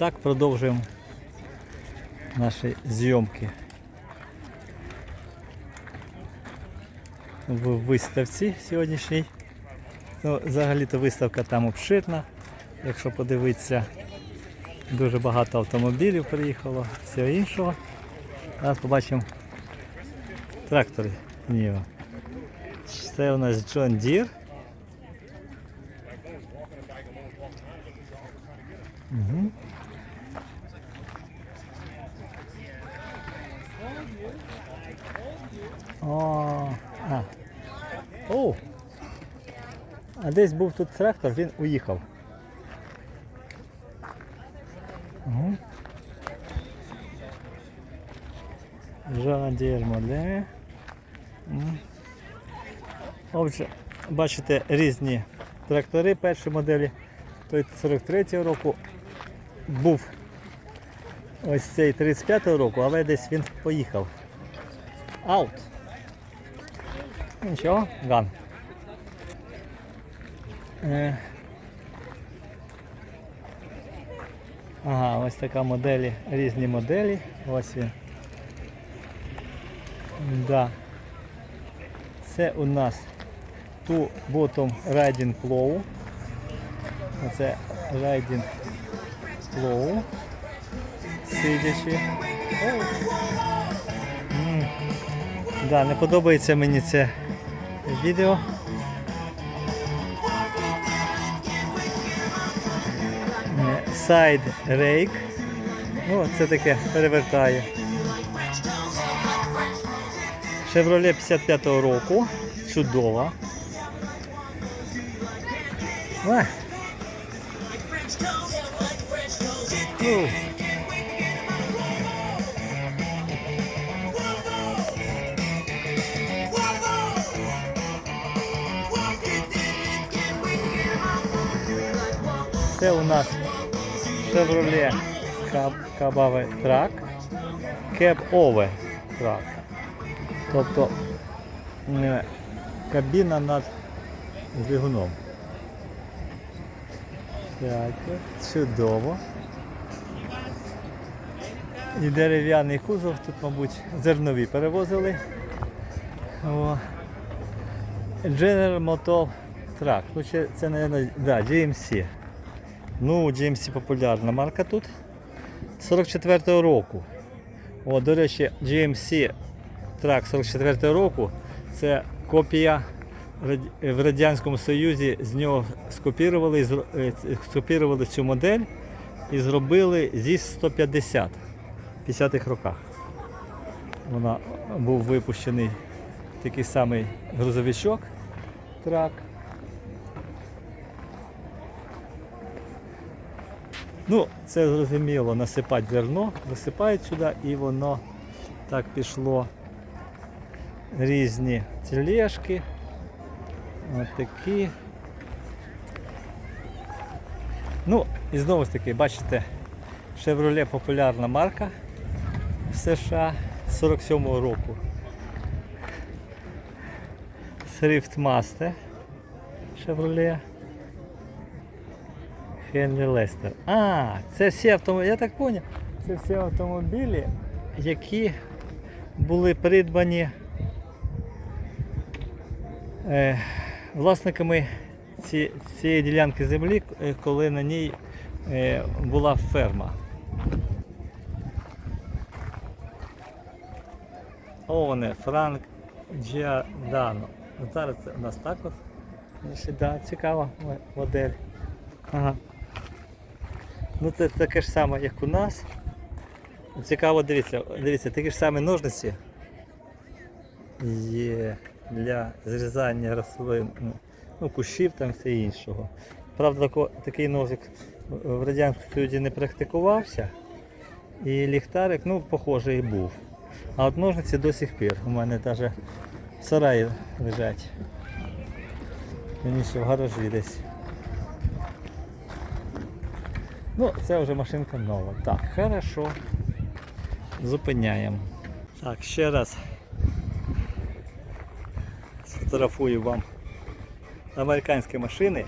так продовжуємо наші зйомки в виставці сьогоднішній. Ну, взагалі-то виставка там обширна. Якщо подивитися, дуже багато автомобілів приїхало, всього іншого. Зараз побачимо трактори Ніо. Це у нас John Deere. А. О! А десь був тут трактор, він уїхав. Угу. Жадір модель. Отже, бачите різні трактори першої моделі. Той 43-го року був ось цей 35-го року, але десь він поїхав. Аут. Нічого, ган. Е. Ага, ось така моделі, різні моделі. Ось він. Да. Це у нас ту Bottom Riding Plow. Оце Riding Plow. Сидячи. О. Да, не подобається мені це відео. Side Rake. Ну, це таке перевертає. Chevrolet 55-го року. Чудова. А. Це у нас Chevrolet Track, Cab Over Track. Тобто кабіна над двигуном. Так, чудово. І дерев'яний кузов, тут, мабуть, зернові перевозили. О. General Motor Truck. Ну, це, це мабуть, да, GMC. Ну, GMC популярна марка тут. 44-го року. О, до речі, GMC Трак 44-го року це копія в Радянському Союзі з нього скопірували, е, скопірували цю модель і зробили ЗІС 150 в 50-х роках. Вона був випущений такий самий грузовичок трак. Ну, це зрозуміло, насипати зерно, висипають сюди і воно так пішло різні тележки. Ось такі. Ну, і знову ж таки, бачите, Chevrolet популярна марка в США 47-го року. Thriftmaster Chevrolet. Хенрі Лестер. А, це всі автомобілі, я так зрозумів, це всі автомобілі, які були придбані е, власниками ці, цієї ділянки землі, е, коли на ній е, була ферма. О, вони, Франк Джіадано. Зараз це у нас так от. Да, цікава модель. Ага. Ну це таке ж саме, як у нас. Цікаво, дивіться, дивіться, такі ж самі ножниці є для зрізання рослин, ну, ну, кущів там все іншого. Правда, такий ножик в Радянському Союзі не практикувався. І ліхтарик, ну, похожий був. А от ножниці до сих пір. У мене навіть в сараї лежать. Мені ще в гаражі десь. Ну, це вже машинка нова. Так, хорошо. Зупиняємо. Так, ще раз сфотографую вам американські машини,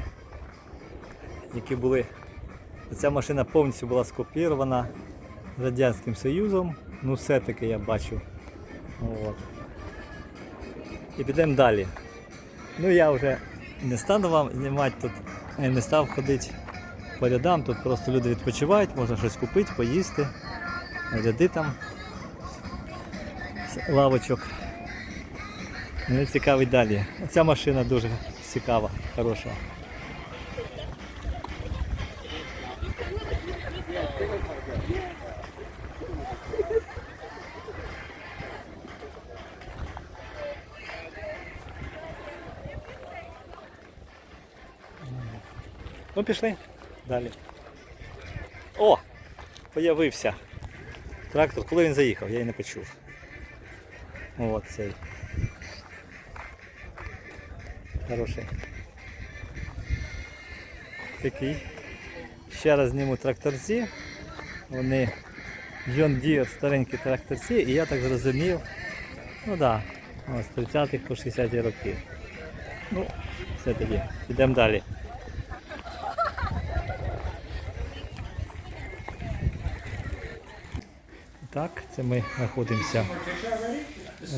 які були Ця машина повністю була скопірована Радянським Союзом. Ну, все-таки я бачу. От. І підемо далі. Ну я вже не стану вам знімати тут, не став ходити по рядам, тут просто люди відпочивають, можна щось купити, поїсти. Ряди там з лавочок. Мене цікавить далі. Ця машина дуже цікава, хороша. Ну пішли Далі. О! Появився. Трактор, коли він заїхав, я і не почув. От цей. Хороший. Такий. Ще раз зніму тракторці. Вони John Deere старенькі тракторці, і я так зрозумів. Ну так, да, з 30-х по 60-ті роки. Ну, все тоді. Йдемо далі. Так, це ми знаходимося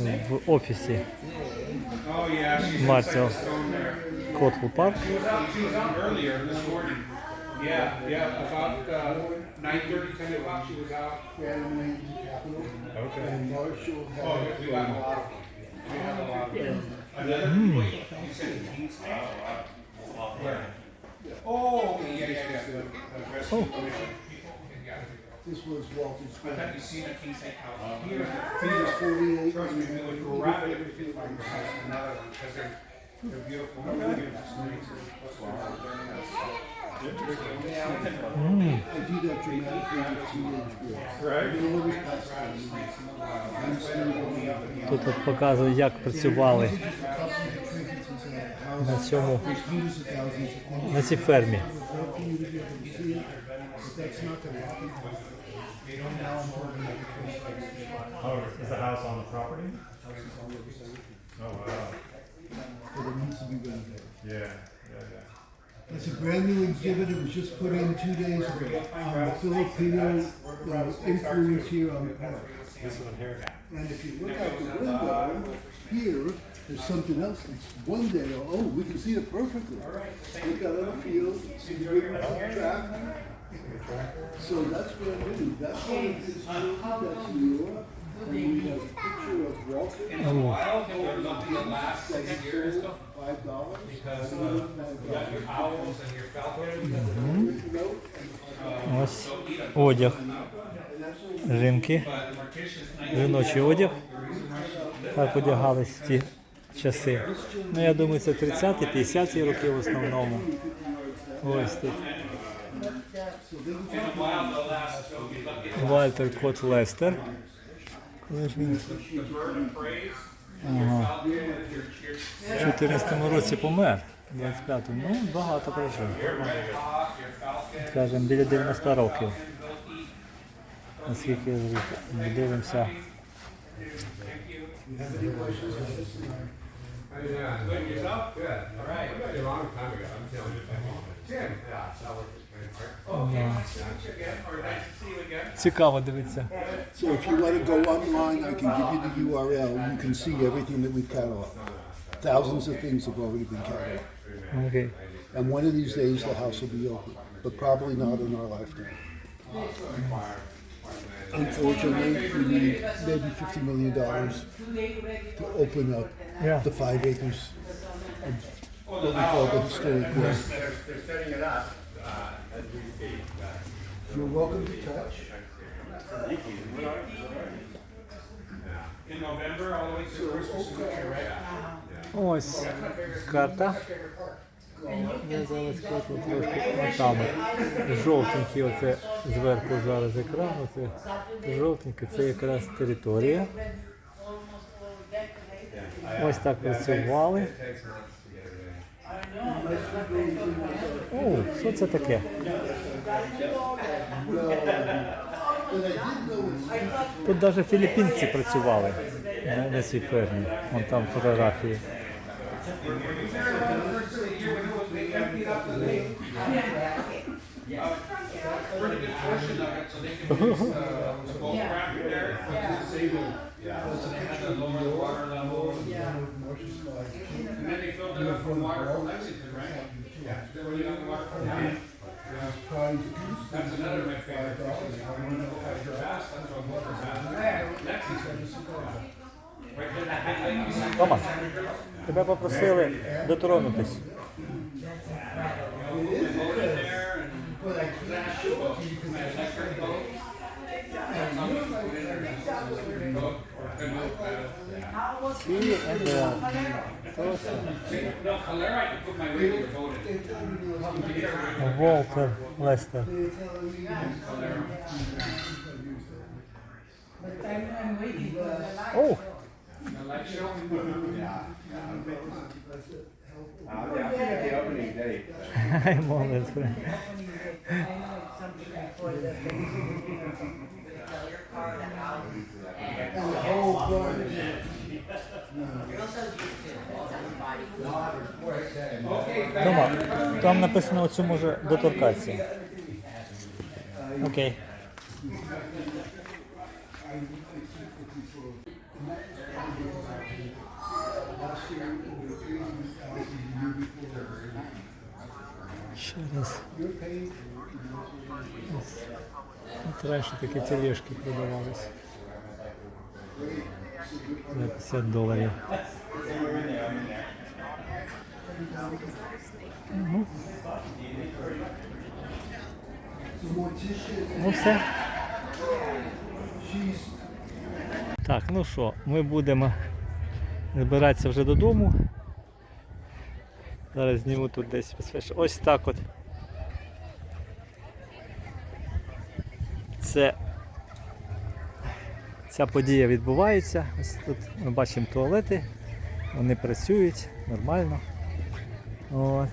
е, в офісі Oh, Марцел Котлу Парк. uh. Oh? Oh, yeah, yeah, yeah. Oh. This was Walton's I Square. thought you seen a King's Lake house here. Fee was forty-eight. Trust me, we would wrap it every fifty-five percent, another one, because they're, they're beautiful. They're beautiful. I do that dramatically with teenage girls. Right. You know, always pass. I'm Тут от показують, як працювали на цьому на цій фермі. For you gonna see it, but that's not gonna happen. Now I'm hoping that the place Oh, is the house on the property? Oh, wow. but it needs to be renovated. Yeah, yeah, yeah. It's a brand new exhibit, it was just put in two days ago, on the Filipino uh, influence here on the park. This one here? And if you look out the window, here, there's something else, it's one day, oh, we can see it perfectly. Look out on the field, see the big track. So that's what I do, that's of his children, that's York. And we have a picture of Walter, In a while, they were lucky to last six years five dollars. because uh, you got your owls and your falcons. Ось одяг. Жінки. Жіночий одяг. Так одягались в ті часи. Ну я думаю, це 30-ті, 50-ті роки в основному. Ось тут. Вальтер Кот Лестер. Коли ж він ага. в 14 році помер. 25-му. Ну, багато прожив. Скажем, біля 90 років. Наскільки я зрозумів. ми дивимося. Цікаво дивитися. So if you want to go online, I can give you the URL, you can see everything that we've cataloged. Thousands of things have already been cataloged. Окей. And one of these days, the house will be open, but probably not in our lifetime. Unfortunately, we need maybe fifty million dollars to open up Yeah. the five acres of what we call the historic You're welcome to touch. In November, all the way to Christmas, right? Ось карта. Я зараз трошки оце зверху зараз екран, оце жовтенький, це якраз територія. Ось так працювали. О, що це таке? Тут навіть філіппінці працювали на, цій фермі. Вон там фотографії. Uh. Yeah, water level. And then they filled it up from water from Lexington, right? Yeah. They were using water from down. That's another of my favorite places. I want to know if you're fast, that's what water's at. Lexington. Right there, that Тома, тебе попросили in the uh, person. Walter Lester. Oh! I'm on it. I know it's something for the, you know, your car, the house. Тома, там написано оцю може доторкатися. Окей. Ще раз. Раніше такі тележки продавались. За 50 доларів. Ну все. Так, ну що, ми будемо збиратися вже додому. Зараз зніму тут десь. Ось так от. Це ця подія відбувається. Ось тут ми бачимо туалети, вони працюють нормально. От.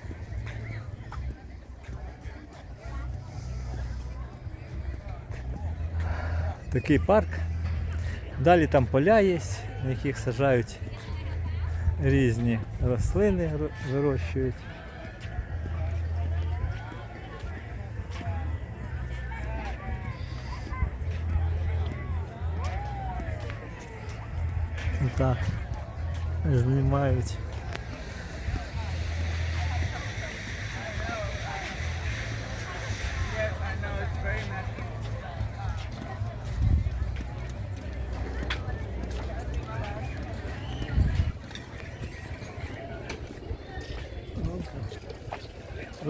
Такий парк. Далі там поля є, на яких саджають різні рослини, ро- вирощують. Так, знімають.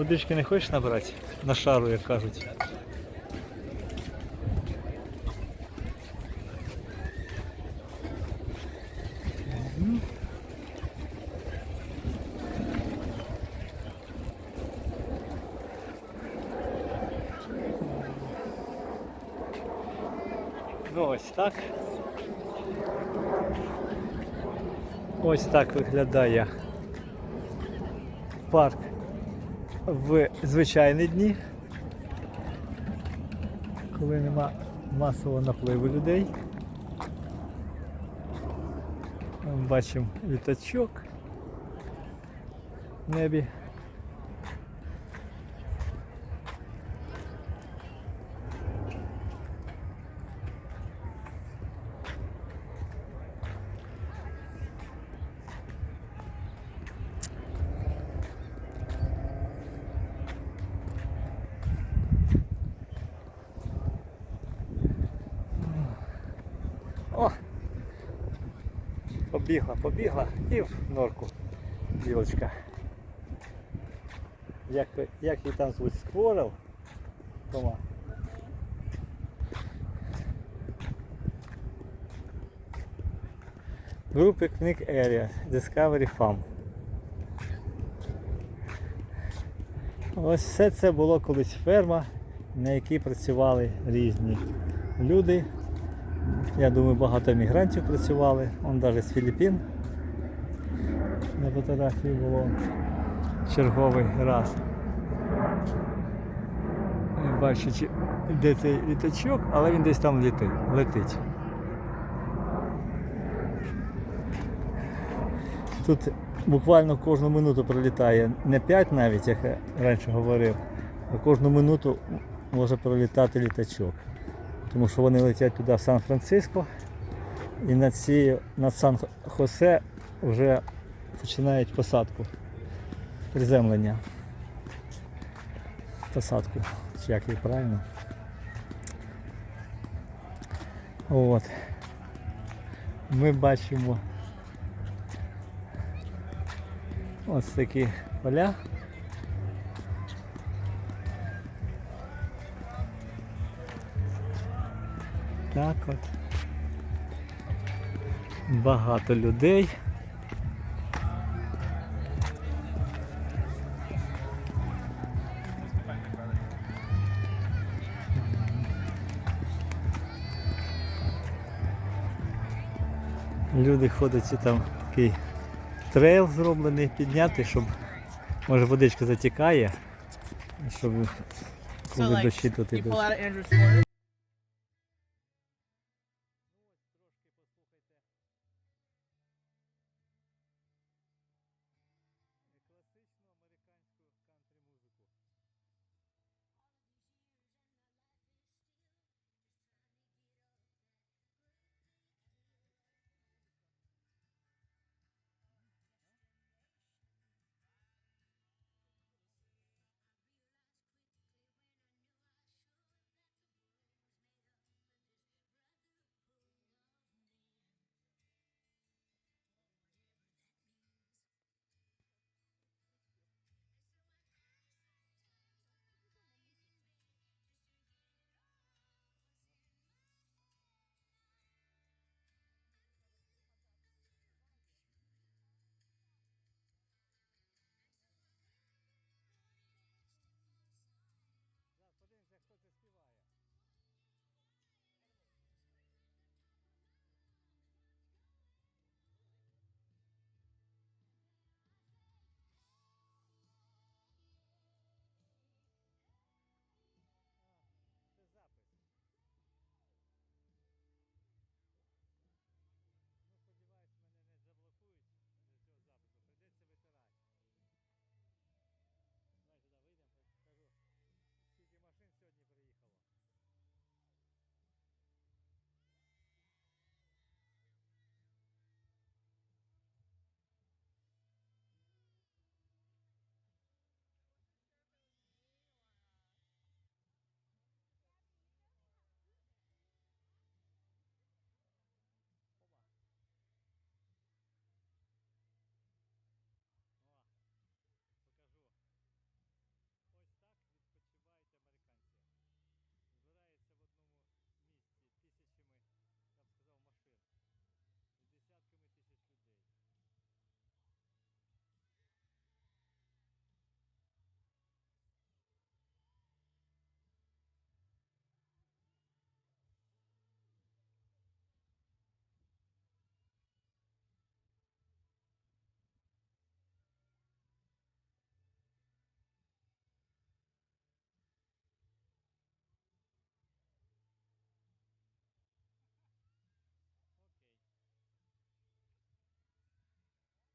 Водички не хочеш набрати? На шару, як кажуть. Ну ось так. Ось так виглядає парк в звичайні дні, коли нема масового напливу людей. Бачимо літачок в небі. О! Побігла, побігла і в норку білочка. Як, як її там звуть скворел? Тома. Group Picnic Area, Discovery Farm. Ось все це було колись ферма, на якій працювали різні люди. Я думаю, багато мігрантів працювали. Он навіть з Філіппін. На фотографії було черговий раз. Не де цей літачок, але він десь там летить. летить. Тут буквально кожну минуту пролітає не 5 навіть, як я раніше говорив, а кожну минуту може пролітати літачок. Тому що вони летять туди в Сан-Франциско і над, ці, над Сан-Хосе вже починають посадку, приземлення. Посадку, чи як її правильно. От. Ми бачимо ось такі поля. Так от. Багато людей. Люди ходять і там такий трейл зроблений, підняти, щоб може водичка затікає, щоб коли дощі тут ідуть.